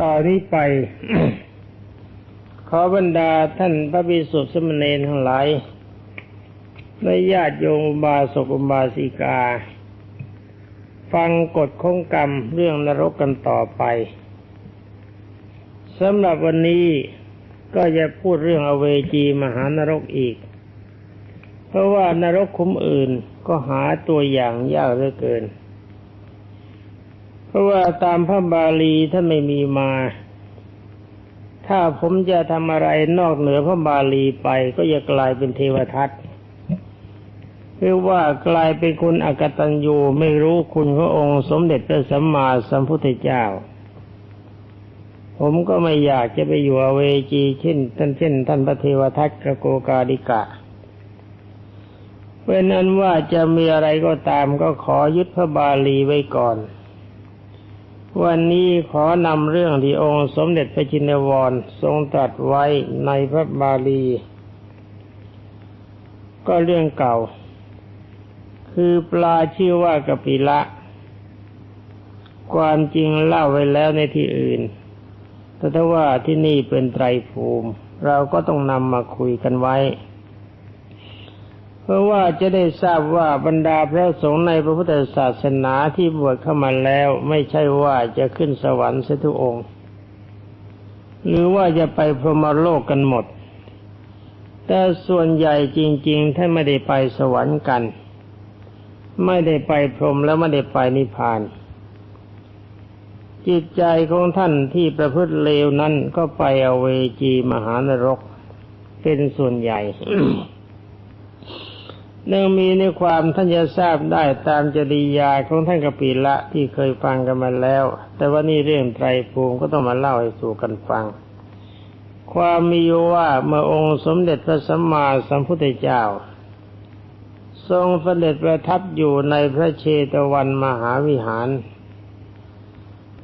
ต่อนนี้ไป ขอบรรดาท่านพระภิกษุสมณเณรทั้งหลายและญาติโยมบาสกอุบาสิกา ฟังกฎของกรรมเรื่องนรกกันต่อไปสำหรับวันนี้ก็จะพูดเรื่องอเวจีมหานรกอีก เพราะว่านรกคุ้มอื่นก็หาตัวอย่างยากเหลือเกิน เพราะว่าตามพระบาลีท่านไม่มีมา ถ้าผมจะทำอะไรนอกเหนือพระบาลีไปก็จะกลายเป็นเทวทัตหรือว่ากลายเป็นคุณอกตัญญูไม่รู้คุณขององค์สมเด็จพระสัมมาสัมพุทธเจ้า ผมก็ไม่อยากจะไปอยู่อเวจีเช่นท่านเช่น ท่านพระเทวทัตกโกกาดิกะเป็นนั้นว่าจะมีอะไรก็ตามก็ขอยึดพระบาลีไว้ก่อน วันนี้ขอนำเรื่องที่องค์สมเด็จพระจินวรทรงตรัสไว้ในพระบาลี ก็เรื่องเก่า คือปลาชื่อว่ากะปิละ ความจริงเล่าไว้แล้วในที่อื่น แต่ถ้าว่าที่นี่เป็นไตรภูมิ เราก็ต้องนำมาคุยกันไว้ พราะว่าจะได้ทราบว่าบรรดาพระสงฆ์ในพระพุทธศาสนาที่บวชเข้ามาแล้ว ไม่ใช่ว่าจะขึ้นสวรรค์สทุกองค์ หรือว่าจะไปพรหมโลกกันหมด แต่ส่วนใหญ่จริงๆท่านไม่ได้ไปสวรรค์กัน ไม่ได้ไปพรหมแล้วไม่ได้ไปนิพพาน จิตใจของท่านที่ประพฤติเลวนั้นก็ไปอเวจีมหานรกเป็นส่วนใหญ่ เนื่องมีในความท่านจะทราบได้ตามจริยาของท่านกปิละที่เคยฟังกันมาแล้ว แต่ว่านี่เรื่องไตรภูมิก็ต้องมาเล่าให้สู่กันฟัง ความมีอยู่ว่าเมื่อองค์สมเด็จพระสัมมาสัมพุทธเจ้า ทรงเสด็จประทับอยู่ในพระเชตวันมหาวิหาร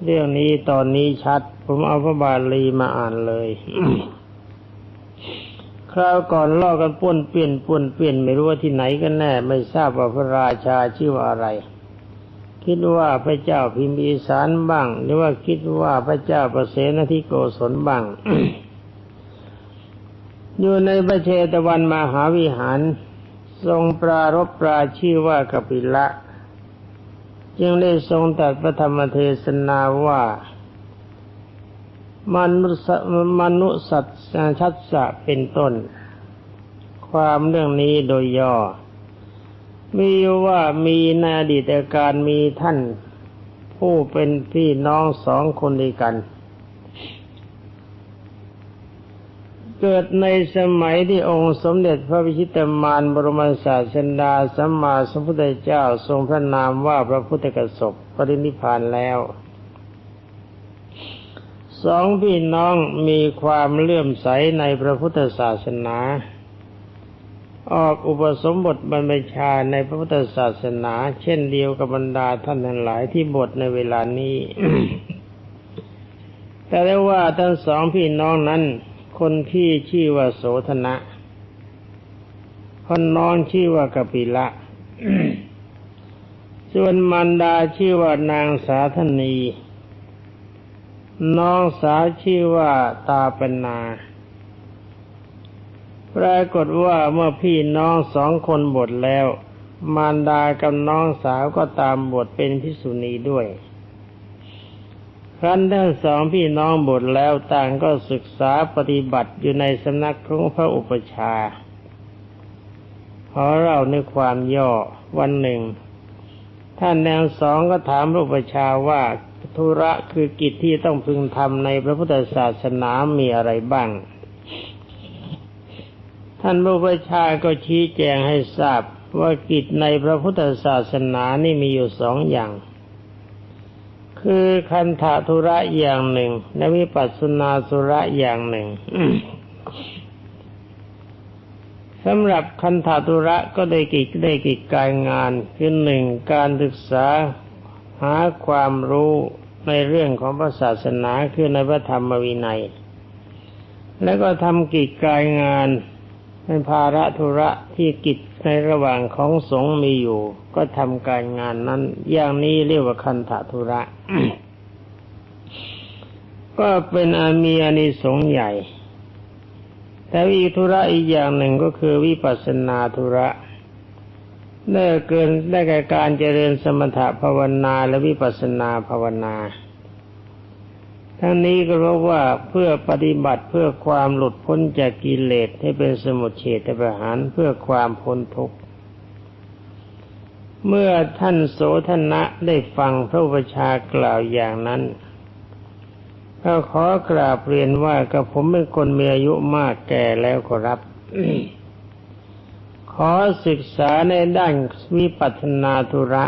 เรื่องนี้ตอนนี้ชัด ผมเอาพระบาลีมาอ่านเลย คราวก่อนล่อกันป้วนเปลี่ยนป้วนเปลี่ยนไม่รู้ว่าที่ไหนกันแน่ ไม่ทราบว่าพระราชาชื่อว่าอะไร คิดว่าพระเจ้าพิมพิสารบ้าง หรือว่าคิดว่าพระเจ้าประเสนทิโกศลบ้าง อยู่ในพระเชตวันมหาวิหาร ทรงปรารบปราชื่อว่ากปิละ จึงได้ทรงตรัสพระธรรมเทศนาว่า มนุษมนุสัตชัดสะเป็นต้น ความเรื่องนี้โดยย่อ มีว่ามีในอดีตการมีท่าน ผู้เป็นพี่น้องสองคนด้วยกัน เกิดในสมัยที่องค์สมเด็จพระวิชิตมารบรมศาสดาสัมมาสัมพุทธเจ้าทรงพระนามว่าพระพุทธกสบปรินิพานแล้ว สองพี่น้องมีความเลื่อมใสในพระพุทธศาสนา ออกอุปสมบทบรรพชาในพระพุทธศาสนา เช่นเดียวกับบรรดาท่านทั้งหลายที่บทในเวลานี้ แต่ได้ว่าทั้งสองพี่น้องนั้น คนพี่ชื่อว่าโสธนะ คนน้องชื่อว่ากปิละ ส่วนมันดาชื่อว่านางสาธนี น้องสาวชื่อว่าตาปนาปรากฏว่าเมื่อพี่น้องสองคนบทแล้ว มารดากับน้องสาวก็ตามบทเป็นพิสุณีด้วย ครั้นทั้งสองพี่น้องบทแล้วต่างก็ศึกษาปฏิบัติอยู่ในสำนักของพระอุปชาขอเราในความย่อวันหนึ่ง ท่านแนวสองก็ถามพระอุปชาว่า ธุระคือกิจที่ต้องพึงทำในพระพุทธศาสนามีอะไรบ้าง ท่านพระอุปชาก็ชี้แจงให้ทราบว่ากิจในพระพุทธศาสนานี่มีอยู่สองอย่าง คือคันธาธุระอย่างหนึ่ง และวิปัสสนาธุระอย่างหนึ่งสำหรับคันธาธุระก็ได้กิจได้กิจการงานคือหนึ่งการศึกษาหาความรู้ ในเรื่องของพระศาสนาคือในพระธรรมวินัย แล้วก็ทำกิจการงานเป็นภาระธุระที่กิจในระหว่างของสงฆ์มีอยู่ ก็ทำการงานนั้น อย่างนี้เรียกว่าคันธธุระ ก็เป็นอามีอานิสงส์ใหญ่ แต่อีกธุระอีกอย่างหนึ่งก็คือวิปัสสนาธุระ ได้เกินได้แก่การเจริญสมถะภาวนาและวิปัสสนาภาวนา ทั้งนี้ก็เพราะว่าเพื่อปฏิบัติเพื่อความหลุดพ้นจากกิเลสให้เป็นสมุทเฉทประหารเพื่อความพ้นทุกข์เมื่อท่านโสธนะได้ฟังพระอุปชากล่าวอย่างนั้นก็ขอกราบเรียนว่ากับผมเป็นคนมีอายุมากแก่แล้วขอรับ อศึกษาในด้านวิปัสสนาธุระ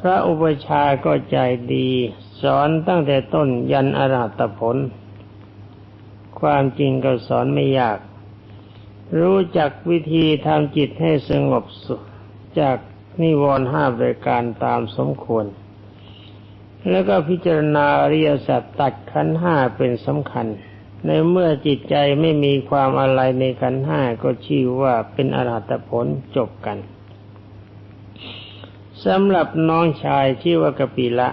พระอุปชาก็ใจดี สอนตั้งแต่ต้นยันอรหัตผล ความจริงก็สอนไม่ยาก รู้จักวิธีทำจิตให้สงบสุขจากนิวรณ์ห้าบริการตามสมควร แล้วก็พิจารณาอริยสัจตัดขันห้าเป็นสำคัญ ในเมื่อจิตใจไม่มีความอะไรในขันห้าก็ชื่อว่าเป็นอรหัตผลจบกันสำหรับน้องชายชื่อว่ากปิละ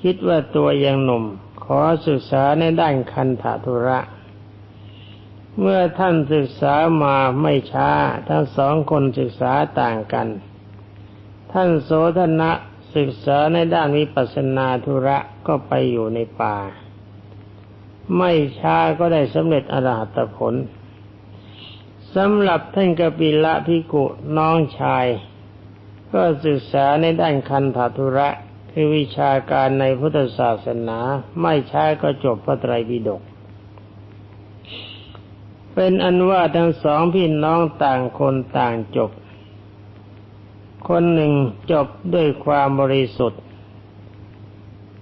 คิดว่าตัวยังหนุ่ม ขอศึกษาในด้านคันธทุระ เมื่อท่านศึกษามาไม่ช้า ทั้งสองคนศึกษาต่างกัน ท่านโสธนะศึกษาในด้านวิปัสสนาธุระก็ไปอยู่ในป่า ไม่ช้าก็ได้สำเร็จอรหัตผลสำหรับท่านกปิละพิกุน้องชาย ก็ศึกษาในด้านคันธทุระคือวิชาการในพุทธศาสนา ไม่ช้าก็จบพระไตรปิฎกเป็นอันว่าทั้งสองพี่น้องต่างคนต่างจบ คนหนึ่งจบด้วยความบริสุทธิ์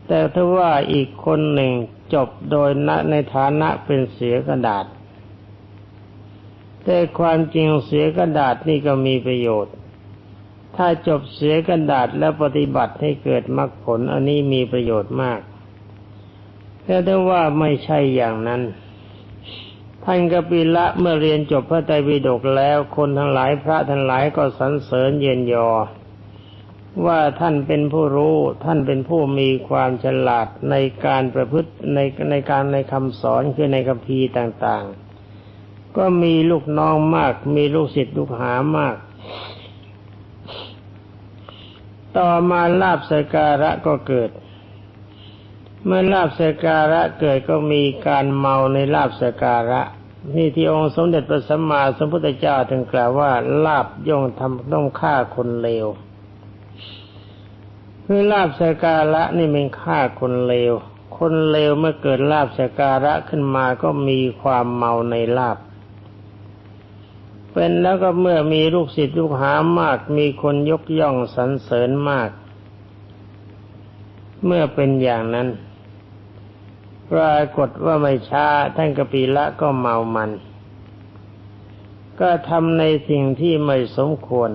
แต่ถ้าว่าอีกคนหนึ่ง จบโดยณในฐานะเป็นเสียกระดาษ แต่ความจริงเสียกระดาษนี่ก็มีประโยชน์ ถ้าจบเสียกระดาษแล้วปฏิบัติให้เกิดมรรคผลอันนี้มีประโยชน์มาก แต่ถ้ว่าไม่ใช่อย่างนั้นท่านกปิละเมื่อเรียนจบพระไตรปิฎกแล้วคนทั้งหลายพระทั้งหลายก็สรรเสริญเย็นยอ ว่าท่านเป็นผู้รู้ท่านเป็นผู้มีความฉลาดในการประพฤติในในการในคำสอนคือในคัมภีร์ต่างๆ ก็มีลูกน้องมาก มีลูกศิษย์ลูกหามาก ต่อมาลาบสการะก็เกิด เมื่อลาบสการะเกิดก็มีการเมาในลาบสการะนี่ที่องค์สมเด็จพระสัมมาสัมพุทธเจ้าถึงกล่าวว่าลาบย่อมทำต้องฆ่าคนเลว คือลาบสการะนี่เป็นฆ่าคนเลว คนเลวเมื่อเกิดลาบสการะขึ้นมาก็มีความเมาในลาบ เป็นแล้วก็เมื่อมีลูกศิษย์ลูกหามาก มีคนยกย่องสรรเสริญมาก เมื่อเป็นอย่างนั้นปรากฏว่าไม่ช้าท่านกปีละก็เมามัน ก็ทำในสิ่งที่ไม่สมควร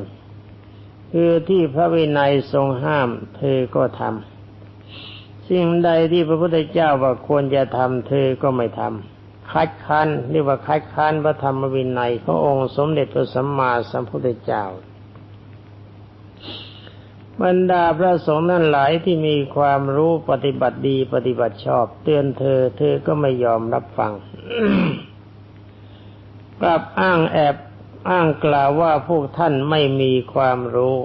คือที่พระวินัยทรงห้าม เธอก็ทำสิ่งใดที่พระพุทธเจ้าว่าควรจะทำเธอก็ไม่ทำคัดค้านเรียกว่าคัดค้านพระธรรมวินัยขององค์สมเด็จพระสัมมาสัมพุทธเจ้าบรรดาพระสงฆ์นั่นหลายที่มีความรู้ปฏิบัติดีปฏิบัติชอบ เตือนเธอ เธอก็ไม่ยอมรับฟัง กลับอ้างแอบ อ้างกล่าวว่าพวกท่านไม่มีความรู้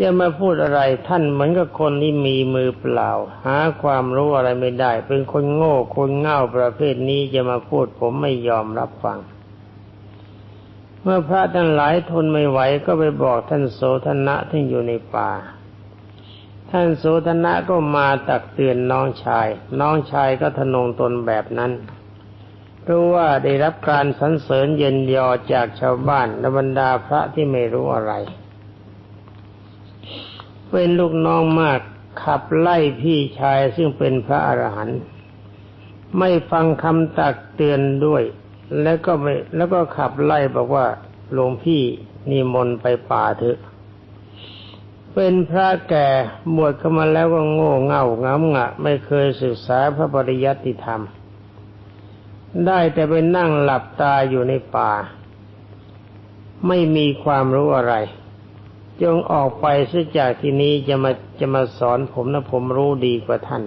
จะมาพูดอะไรท่านเหมือนกับคนที่มีมือเปล่า หาความรู้อะไรไม่ได้ เป็นคนโง่คนเง่าประเภทนี้จะมาพูดผมไม่ยอมรับฟัง เมื่อพระทั้งหลายทนไม่ไหวก็ไปบอกท่านโสธนะที่อยู่ในป่า ท่านโสธนะก็มาตักเตือนน้องชาย น้องชายก็ทนงตนแบบนั้น ราะว่าได้รับการสรรเสริญเย็นยอจากชาวบ้านและบรรดาพระที่ไม่รู้อะไร เป็นลูกน้องมากขับไล่พี่ชายซึ่งเป็นพระอรหันต์ไม่ฟังคำตักเตือนด้วย แล้วก็ไม่แล้วก็ขับไล่บอกว่าหลวงพี่นิมนต์ไปป่าเถอะ เป็นพระแก่บวชเข้ามาแล้วก็โง่เง่าง้ำงะ ไม่เคยศึกษาพระปริยัติธรรม ได้แต่ไปนั่งหลับตาอยู่ในป่า ไม่มีความรู้อะไร จงออกไปซะจากที่นี้จะมาจะมาสอนผมนะผมรู้ดีกว่าท่าน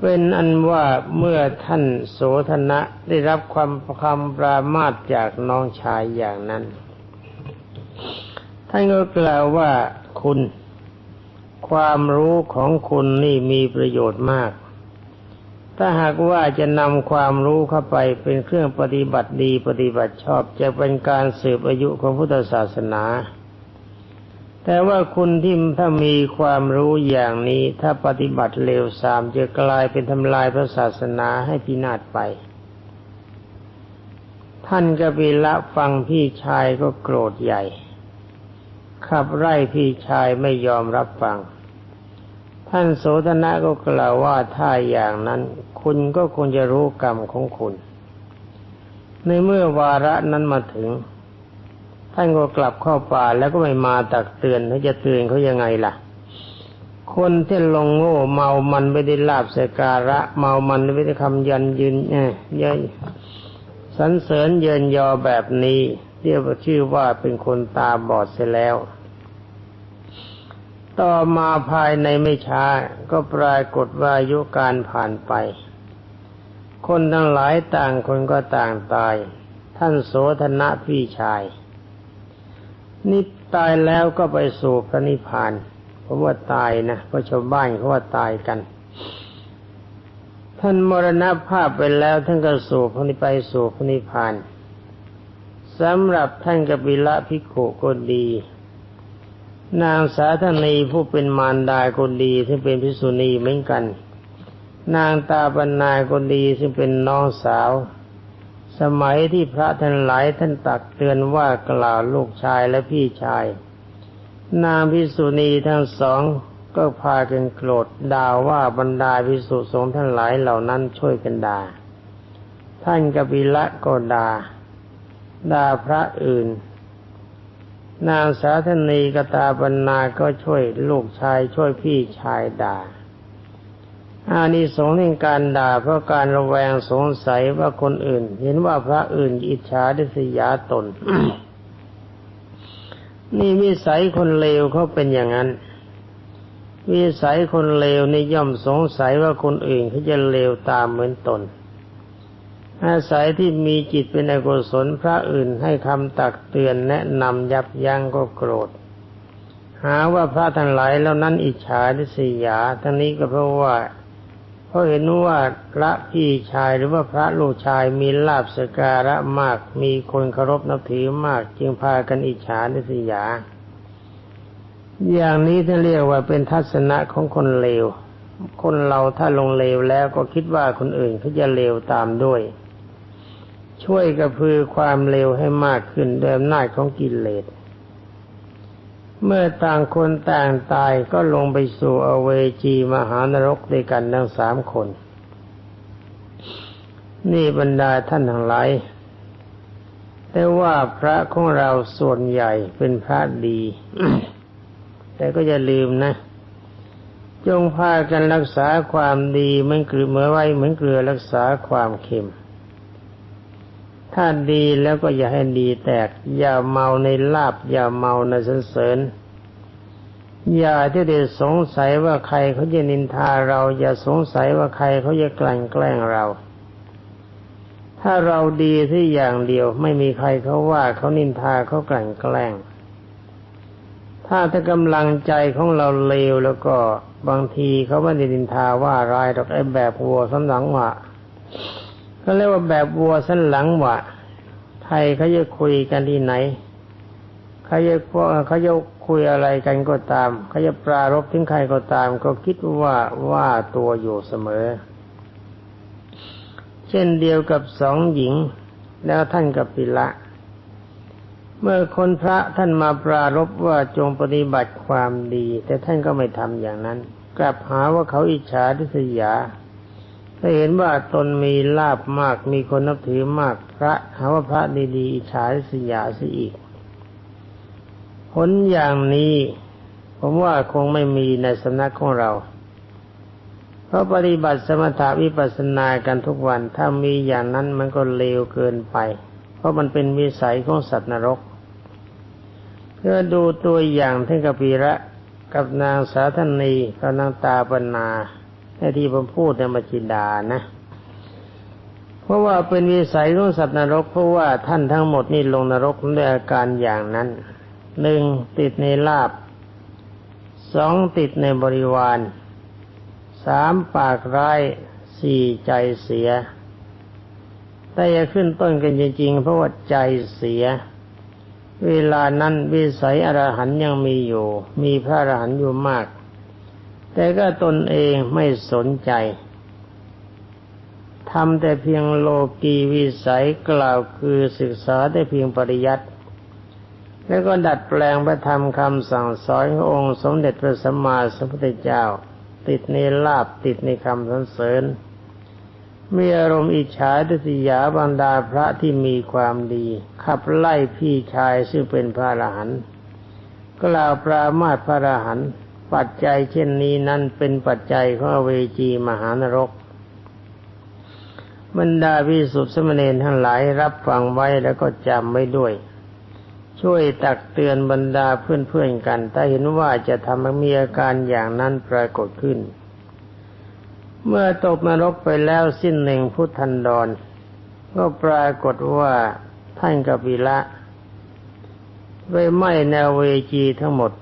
เป็นอันว่าเมื่อท่านโสธนะได้รับความคำปรามาสจากน้องชายอย่างนั้น ท่านก็กล่าวว่าคุณ ความรู้ของคุณนี่มีประโยชน์มาก ถ้าหากว่าจะนำความรู้เข้าไปเป็นเครื่องปฏิบัติดีปฏิบัติชอบจะเป็นการสืบอายุของพุทธศาสนา แต่ว่าคุณที่ถ้ามีความรู้อย่างนี้ถ้าปฏิบัติเลวทรามจะกลายเป็นทำลายพระศาสนาให้พินาศไป ท่านกบิละฟังพี่ชายก็โกรธใหญ่ ขับไล่พี่ชายไม่ยอมรับฟัง ท่านโสธนะก็กล่าวว่าถ้าอย่างนั้น คุณก็คงจะรู้กรรมของคุณ ในเมื่อวาระนั้นมาถึง ท่านก็กลับเข้าป่าแล้วก็ไม่มาตักเตือนจะเตือนเขายังไงล่ะ คนที่ลงโง่เมามันไม่ได้ลาบสการะ เมามันไม่ได้คำยันยืนเอ้ยเย้ยสรรเสริญเยินยอแบบนี้ เรียกว่าชื่อว่าเป็นคนตาบอดเสียแล้ว ต่อมาภายในไม่ช้า ก็ปรากฏว่าอายุการผ่านไป คนทั้งหลายต่างคนก็ต่างตาย ท่านโสธนะพี่ชาย นี่ตายแล้วก็ไปสู่พระนิพพาน เพราะว่าตายนะเพราะชาวบ้านเขาว่าตายกัน ท่านมรณภาพไปแล้วท่านก็สู่พระนิไปสู่พระนิพพานสำหรับท่านกบิละพิโขก็ดี นางสาธนีผู้เป็นมารดาก็ดีซึ่งเป็นพิสุณีเหมือนกัน นางตาบรรณาก็ดีซึ่งเป็นน้องสาว สมัยที่พระท่านหลายท่านตักเตือนว่ากล่าวลูกชายและพี่ชาย นางพิสุณีทั้งสองก็พากันโกรธด่าว่าบรรดาพิสุสงฆ์ทั้งหลายเหล่านั้นช่วยกันด่าท่านกบิละก็ด่าด่าพระอื่น นางสาธนีกตาบรรณาก็ช่วยลูกชายช่วยพี่ชายด่า อานิสงส์ในการด่าเพราะการระแวงสงสัยว่าคนอื่น เห็นว่าพระอื่นอิจฉาดิษยาตน นี่วิสัยคนเลวเขาเป็นอย่างนั้น วิสัยคนเลวในย่อมสงสัยว่าคนอื่นเขาจะเลวตามเหมือนตน อาศัยที่มีจิตเป็นอกุศลพระอื่นให้คำตักเตือนแนะนำยับยั้งก็โกรธ หาว่าพระทั้งหลายแล้วนั้นอิจฉาดิษยาทั้งนี้ก็เพราะว่าเพราะเห็นว่าพระพี่ชายหรือว่าพระลูกชายมีลาบสการะมาก มีคนเคารพนับถือมาก จึงพากันอิจฉาดิษยา อย่างนี้ท่านเรียกว่าเป็นทัศนะของคนเลว คนเราถ้าลงเลวแล้วก็คิดว่าคนอื่นเขาจะเลวตามด้วย ช่วยกระพือความเลวให้มากขึ้นด้วยอำนาจของกิเลส เมื่อต่างคนต่างตายก็ลงไปสู่อเวจีมหานรกด้วยกันทั้งสามคน นี่บรรดาท่านทั้งหลายแต่ว่าพระของเราส่วนใหญ่เป็นพระดี แต่ก็อย่าลืมนะ จงพากันรักษาความดีเหมือนเกลือเมื่อไว้เหมือนเกลือรักษาความเค็ม ถ้าดีแล้วก็อย่าให้ดีแตก อย่าเมาในลาบ อย่าเมาในสรรเสริญ อย่าที่เดสงสัยว่าใครเขาจะนินทาเรา อย่าสงสัยว่าใครเขาจะกลั่นแกล้งเรา ถ้าเราดีที่อย่างเดียวไม่มีใครเขาว่าเขานินทาเขากลั่นแกล้ง ถ้าถ้ากำลังใจของเราเลวแล้วก็บางทีเขาไม่ได้นินทาว่าร้ายหรอกไอ้แบบวัวสันหลังหวะ เขาเรียกว่าแบบวัวสันหลังวะไทยเขาจะคุยกันที่ไหนเขาจะเขาจะคุยอะไรกันก็ตามเขาจะปรารบถึงใครก็ตาม ก็คิดว่าว่าตัวอยู่เสมอ เช่นเดียวกับสองหญิง แล้วท่านกับปิละเมื่อคนพระท่านมาปรารบว่าจงปฏิบัติความดี แต่ท่านก็ไม่ทำอย่างนั้น กลับหาว่าเขาอิจฉาทิษยา ถ้าเห็นว่าตนมีลาบมากมีคนนับถือมากพระหาว่าพระดีๆอิจฉาทิษยาซะอีก ผลอย่างนี้ ผมว่าคงไม่มีในสำนักของเรา เพราะปฏิบัติสมถาวิปัสสนากันทุกวัน ถ้ามีอย่างนั้นมันก็เลวเกินไป เพราะมันเป็นวิสัยของสัตว์นรกก็ดูตัวอย่างท่านกปีระกับนางสาธนีกับนางตาปนา ไอ้ที่ผมพูดในมัจินดานะ เพราะว่าเป็นวิสัยของสัตว์นรก เพราะว่าท่านทั้งหมดนี่ลงนรกด้วยอาการอย่างนั้นหนึ่งติดในลาบสองติดในบริวารสามปากร้ายสี่ใจเสียแต่จะขึ้นต้นกันจริงๆ เพราะว่าใจเสีย เวลานั้นวิสัยอรหันยังมีอยู่ มีพระอรหันอยู่มาก แต่ก็ตนเองไม่สนใจทำแต่เพียงโลกีวิสัยกล่าวคือศึกษาได้เพียงปริยัติ แล้วก็ดัดแปลงพระธรรมคำสั่งสอนขององค์สมเด็จพระสัมมาสัมพุทธเจ้า ติดในลาบติดในคำสรรเสริญ มีอารมณ์อิจฉาทิษยาบรรดาพระที่มีความดี ขับไล่พี่ชายซึ่งเป็นพระอรหันต์กล่าวปรามาสพระอรหันต์ ปัจจัยเช่นนี้นั้นเป็นปัจจัยของเวจีมหานรกบรรดาวิสุทธิสมณีทั้งหลายรับฟังไว้แล้วก็จำไว้ด้วย ช่วยตักเตือนบรรดาเพื่อนๆกัน ถ้าเห็นว่าจะทำให้มีอาการอย่างนั้นปรากฏขึ้น เมื่อตกนรกไปแล้วสิ้นหนึ่งพุทธันดร ก็ปรากฏว่าท่านกบิละไปไหม้แนวเวจีทั้งหมด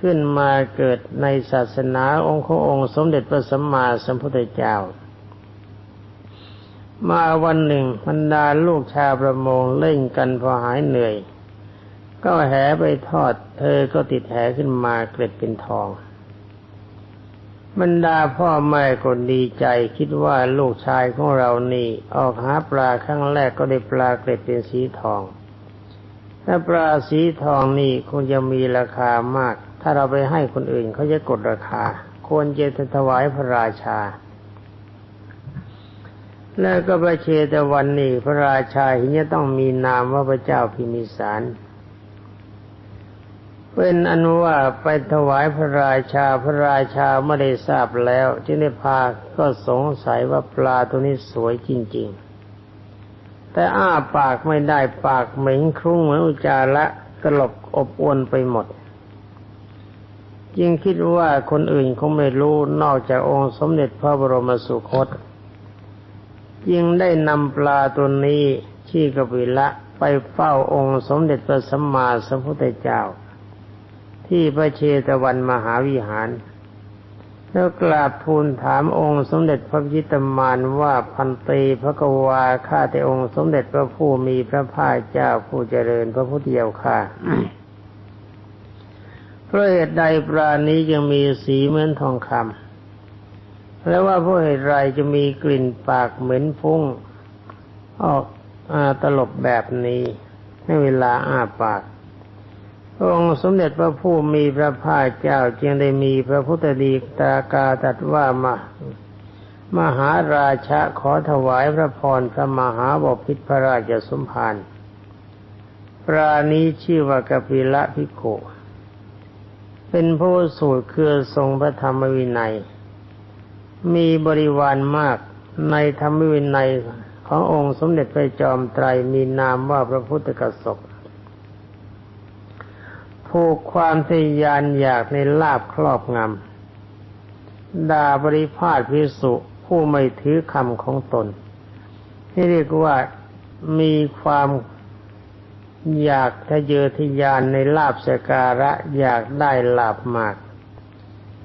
ขึ้นมาเกิดในศาสนาองค์ขององค์สมเด็จพระสัมมาสัมพุทธเจ้า มาวันหนึ่งบรรดาลูกชาวประมงเล่นกันพอหายเหนื่อย ก็แหไปทอด เธอก็ติดแหขึ้นมาเกล็ดเป็นทองบรรดาพ่อแม่คนดีใจคิดว่าลูกชายของเรานี่ออกหาปลาครั้งแรกก็ได้ปลาเกล็ดเป็นสีทอง ถ้าปลาสีทองนี่คงจะมีราคามาก ถ้าเราไปให้คนอื่นเขาจะกดราคา ควรจะถวายพระราชา แล้วก็พระเชตวันนี้พระราชาเห็นจะต้องมีนามว่าพระเจ้าพิมิสารเป็นอนุว่าไปถวายพระราชาพระราชาไม่ได้ทราบแล้วจึงได้พาก็สงสัยว่าปลาตัวนี้สวยจริง ๆ แต่อ้าปากไม่ได้ปากเหม็นครุ่งเหมือนอุจาระตลบอบอวนไปหมด ยิ่งคิดว่าคนอื่นคงไม่รู้นอกจากองค์สมเด็จพระบรมสุคตยิ่งได้นำปลาตัวนี้ชี้กบิละไปเฝ้าองค์สมเด็จพระสัมมาสัมพุทธเจ้า ที่พระเชตวันมหาวิหาร แล้วกราบทูลถามองค์สมเด็จพระพิตมานว่าพันตีพระกวาข้าแต่องค์สมเด็จพระผู้มีพระภาคเจ้าผู้เจริญพระพุทธเจ้าข้า เพราะเหตุใดปรานี้ยังมีสีเหมือนทองคำแล้วว่าเพราะเหตุไรจะมีกลิ่นปากเหม็นฟุ้งออกอาตลบแบบนี้ในเวลาอ้าปากองค์สมเด็จพระผู้มีพระภาคเจ้าจึงได้มีพระพุทธดีตากาตัดว่ามามหาราชะขอถวายพระพรพระมหาบพิตรพระราชสมภารปรานี้ชื่อว่ากปิละพิโก เป็นผู้สูตรคือทรงพระธรรมวินัย มีบริวารมากในธรรมวินัยขององค์สมเด็จพระจอมไตรมีนามว่าพระพุทธกสกผูกความทยานอยากในลาบครอบงำด่าบริพาทพิสุผู้ไม่ถือคำของตนที่เรียกว่ามีความ อยากทะเยอทะยานในลาบสการะอยากได้ลาบมาก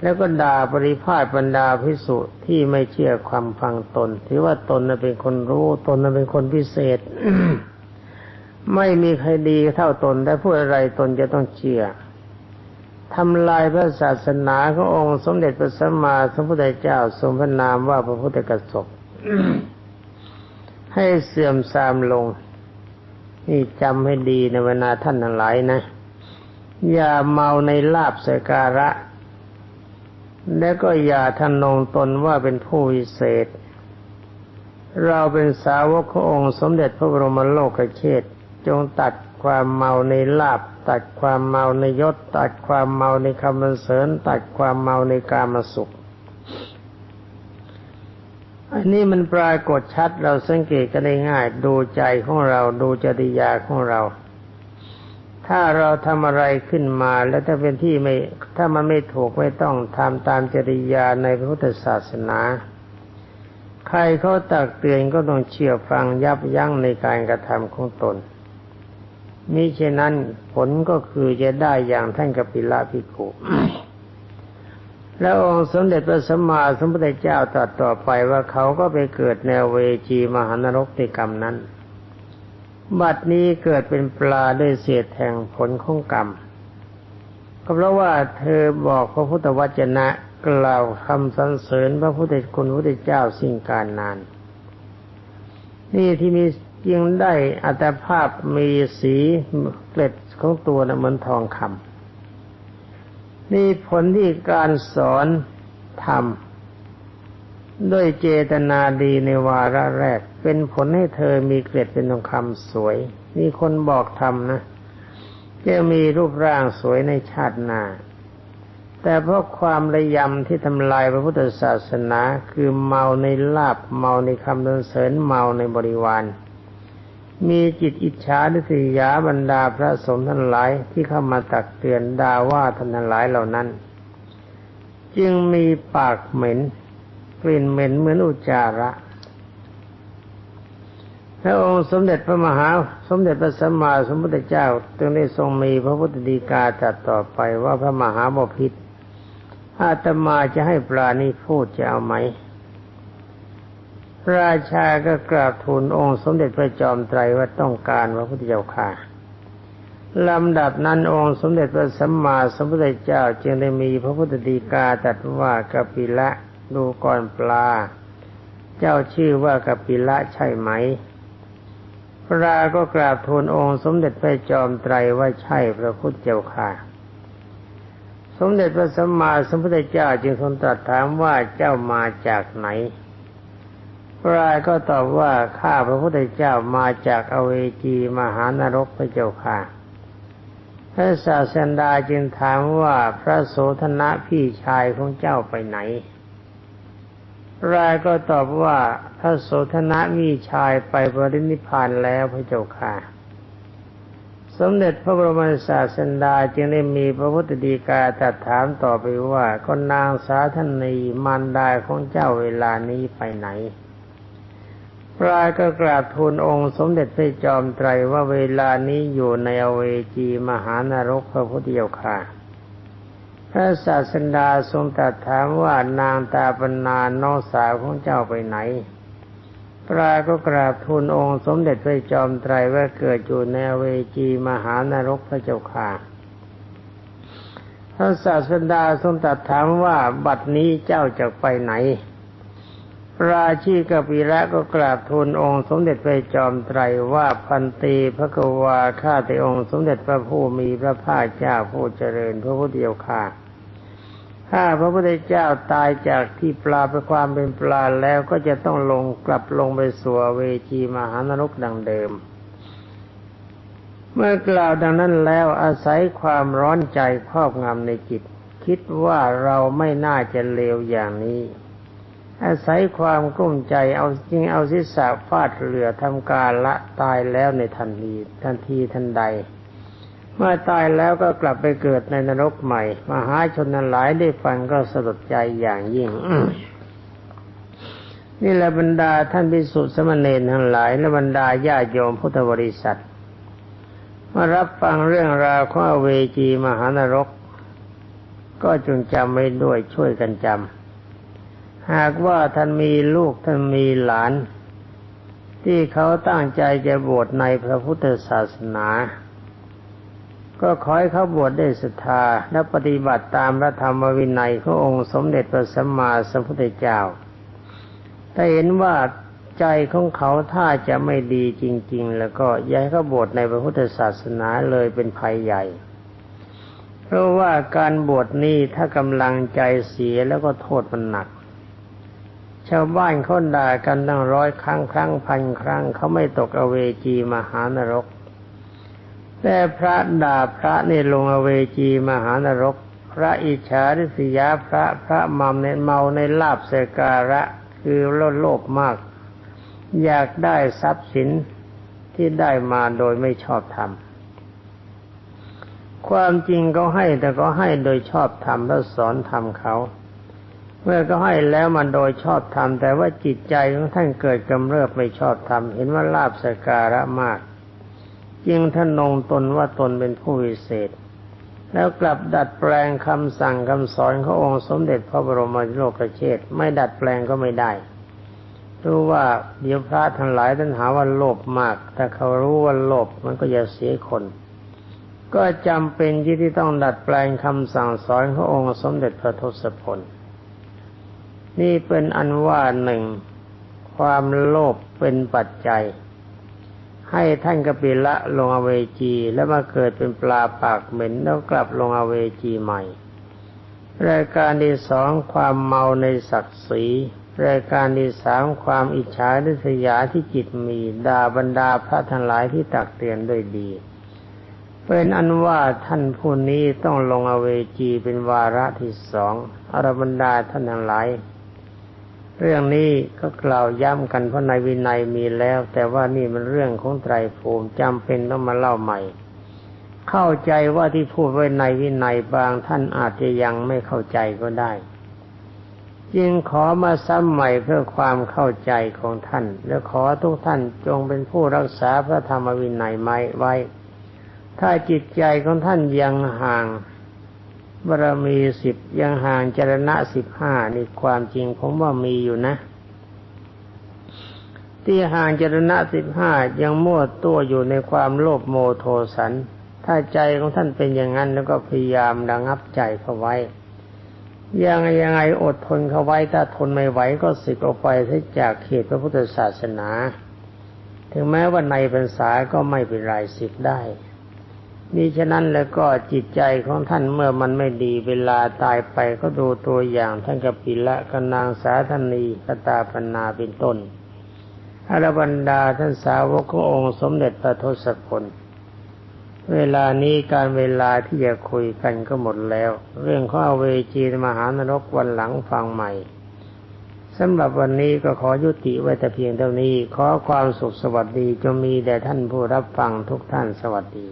แล้วก็ด่าบริพาทบรรดาพิสุที่ไม่เชื่อความฟังตนถือว่าตนเป็นคนรู้ตนเป็นคนพิเศษ ไม่มีใครดีเท่าตนแต่พูดอะไรตนจะต้องเชื่อทำลายพระศาสนาขององค์สมเด็จพระสัมมาสัมพุทธเจ้าทรงพระนามว่าพระพุทธกสบให้เสื่อมทรามลง นี่จำให้ดีในเวลาท่านทั้งหลายนะ อย่าเมาในลาบสการะ และก็อย่าทนงตนว่าเป็นผู้วิเศษ เราเป็นสาวกขององค์สมเด็จพระบรมโลกเชษจงตัดความเมาในลาบ ตัดความเมาในยศ ตัดความเมาในคำบรรเสริญ ตัดความเมาในกามสุข อันนี้มันปรากฏชัดเราสังเกตกันได้ง่าย ดูใจของเราดูจริยาของเรา ถ้าเราทำอะไรขึ้นมาแล้วถ้าเป็นที่ไม่ ถ้ามันไม่ถูกไม่ต้องทำตามจริยาในพระพุทธศาสนา ใครเขาตักเตือนก็ต้องเชื่อฟังยับยั้งในการกระทำของตนมิเช่นนั้นผลก็คือจะได้อย่างท่านกปิลาภิกุ แล้วองค์สมเด็จพระสัมมาสัมพุทธเจ้าตรัสต่อไปว่าเขาก็ไปเกิดในวเวจีมหานรกในกรรมนั้น บัดนี้เกิดเป็นปลาด้วยเศษแห่งผลของกรรม ก็เพราะว่าเธอบอกพระพุทธวจนะกล่าวคำสรรเสริญพระพุทธคุณพระพุทธเจ้าสิ่งการนาน นี่ที่มีจึงได้อัตภาพมีสีเกล็ดของตัวนะเหมือนทองคำ นี่ผลที่การสอนทำด้วยเจตนาดีในวาระแรก เป็นผลให้เธอมีเกล็ดเป็นทองคำสวยนี่คนบอกทำนะจะมีรูปร่างสวยในชาติหน้าแต่เพราะความระยำที่ทำลายพระพุทธศาสนาคือเมาในลาบเมาในคำเดินเสริญเมาในบริวาร มีจิตอิจฉาดิสยาบรรดาพระสงฆ์ทั้งหลายที่เข้ามาตักเตือนด่าว่าท่านทั้งหลายเหล่านั้น จึงมีปากเหม็นกลิ่นเหม็นเหมือนอุจจาระ พระองค์สมเด็จพระมหาสมเด็จพระสัมมาสัมพุทธเจ้าจึงได้ทรงมีพระพุทธดีกาจัดต่อไปว่าพระมหาบพิษอาตมาจะให้ปลานี้พูดจะเอาไหม ราชาก็กราบทูลองค์สมเด็จพระจอมไตรว่าต้องการพระพุทธเจ้าค่ะลำดับนั้นองค์สมเด็จพระสัมมาสัมพุทธเจ้าจึงได้มีพระพุทธดีกาตรัสว่ากปิละดูก่อนปลา เจ้าชื่อว่ากปิละใช่ไหม พระก็กราบทูลองค์สมเด็จพระจอมไตรว่าใช่พระพุทธเจ้าค่ะ สมเด็จพระสัมมาสัมพุทธเจ้าจึงทรงตรัสถามว่าเจ้ามาจากไหน พระราก็ตอบว่าข้าพระพุทธเจ้ามาจากอเวจีมหานรกพระเจ้าค่ะ พระศาสดาจึงถามว่าพระโสธนะพี่ชายของเจ้าไปไหนพระราก็ตอบว่าพระโสธนะมีชายไปบรินิพานแล้วพระเจ้าค่ะสมเด็จพระบรมศาสดาจึงได้มีพระพุทธดีกาตรัสถามต่อไปว่าก็นางสาธนีมารดาของเจ้าเวลานี้ไปไหน พระก็กราบทูลองค์สมเด็จพระจอมไตรว่าเวลานี้อยู่ในอเวจีมหานรกพระพุทธเจ้าค่ะ พระศาสดาทรงตรัสถามว่านางตาปนาน้องสาวของเจ้าไปไหนพระก็กราบทูลองค์สมเด็จพระจอมไตรว่าเกิดอยู่ในเวจีมหานรกพระเจ้าค่ะพระศาสดาทรงตรัสถามว่าบัดนี้เจ้าจะไปไหน ราชีกปิระก็กราบทูลองค์สมเด็จพระจอมไตรว่าพันตีพระกวาข้าแต่องค์สมเด็จพระผู้มีพระภาคเจ้าผู้เจริญพระพุทธเดียวค่ะถ้าพระพุทธเจ้าตายจากที่ปลาไปความเป็นปลาแล้วก็จะต้องลงกลับลงไปสู่เวจีมหานรกดังเดิม เมื่อกล่าวดังนั้นแล้วอาศัยความร้อนใจครอบงำในจิต คิดว่าเราไม่น่าจะเลวอย่างนี้ อาศัยความกลุ้มใจเอาจริงเอาศีรษะฟาดเรือทำการละตายแล้วในทันทีทันทีทันใด เมื่อตายแล้วก็กลับไปเกิดในนรกใหม่ มหาชนนั้นหลายได้ฟังก็สลดใจอย่างยิ่งนี่แหละบรรดาท่านพิสุทธิสมณเณรทั้งหลาย และบรรดาญาโยมพุทธบริษัทมารับฟังเรื่องราวขอเวจีมหานรก ก็จงจำไว้ด้วยช่วยกันจำ หากว่าท่านมีลูกท่านมีหลาน ที่เขาตั้งใจจะบวชในพระพุทธศาสนา ก็ขอให้เขาบวชได้ศรัทธาและปฏิบัติตามพระธรรมวินัยขององค์สมเด็จพระสัมมาสัมพุทธเจ้าถ้าเห็นว่าใจของเขาถ้าจะไม่ดีจริง ๆ แล้วก็ย้ายเขาบวชในพระพุทธศาสนาเลยเป็นภัยใหญ่ เพราะว่าการบวชนี้ถ้ากำลังใจเสียแล้วก็โทษมันหนัก ชาวบ้านเขาด่ากันตั้งร้อยครั้งครั้งพันครั้งเขาไม่ตกอเวจีมหานรก แต่พระด่าพระนี่ลงอเวจีมหานรก พระอิจฉาริษยาพระพระมัมเนเมาในลาบเสการะคือโลภโลภมาก อยากได้ทรัพย์สินที่ได้มาโดยไม่ชอบธรรมความจริงเขาให้แต่ก็ให้โดยชอบธรรมแล้วสอนธรรมเขา เมื่อก็ให้แล้วมันโดยชอบธรรมแต่ว่าจิตใจของท่านเกิดกำเริบไม่ชอบธรรมเห็นว่าลาบสการะมากจึงท่านนงตนว่าตนเป็นผู้วิเศษ แล้วกลับดัดแปลงคำสั่งคำสอนขององค์สมเด็จพระบรมโลกเชษไม่ดัดแปลงก็ไม่ได้รู้ว่าเดี๋ยวพระทั้งหลายท่านหาว่าโลภมาก ถ้าเขารู้ว่าโลภมันก็จะเสียคน ก็จำเป็นที่ที่ต้องดัดแปลงคำสั่งสอนขององค์สมเด็จพระทศพล นี่เป็นอันว่าหนึ่ง ความโลภเป็นปัจจัย ให้ท่านกปิละลงอเวจีแล้วมาเกิดเป็นปลาปากเหม็นแล้วกลับลงอเวจีใหม่ รายการที่สองความเมาในศักดิ์ศรีรายการที่สามความอิจฉาริษยาที่จิตมีด่าบรรดาพระทั้งหลายที่ตักเตือนด้วยดี เป็นอันว่าท่านผู้นี้ต้องลงอเวจีเป็นวาระที่สองอรบรรดาท่านทั้งหลาย เรื่องนี้ก็กล่าวย้ำกันเพราะในวินัยมีแล้ว แต่ว่านี่มันเรื่องของไตรภูมิจำเป็นต้องมาเล่าใหม่ เข้าใจว่าที่พูดไว้ในวินัยบางท่านอาจจะยังไม่เข้าใจก็ได้ จึงขอมาซ้ำใหม่เพื่อความเข้าใจของท่าน และขอทุกท่านจงเป็นผู้รักษาพระธรรมวินัยไม้ไว้ ถ้าจิตใจของท่านยังห่าง บารมีสิบยังห่างจรณะสิบห้านี่ความจริงผมว่ามีอยู่นะ ที่ห่างจรณะสิบห้ายังมั่วตัวอยู่ในความโลภโมโทสัน ถ้าใจของท่านเป็นอย่างนั้นแล้วก็พยายามระงับใจเขาไว้ ยังไงยังไงอดทนเขาไว้ถ้าทนไม่ไหวก็สึกออกไปจากเขตพระพุทธศาสนา ถึงแม้ว่าในพรรษาก็ไม่เป็นไรสึกได้ นี่ฉะนั้นแล้วก็จิตใจของท่านเมื่อมันไม่ดีเวลาตายไปก็ดูตัวอย่างท่านกับปิละกนางสาธนีกตาปนาเป็นต้นอรบรรดาท่านสาวกขององค์สมเด็จพระทศพลเวลานี้การเวลาที่จะคุยกันก็หมดแล้ว เรื่องข้อเวจีมหานรกวันหลังฟังใหม่สำหรับวันนี้ก็ขอยุติไว้แต่เพียงเท่านี้ ขอความสุขสวัสดีจงมีแด่ท่านผู้รับฟังทุกท่านสวัสดี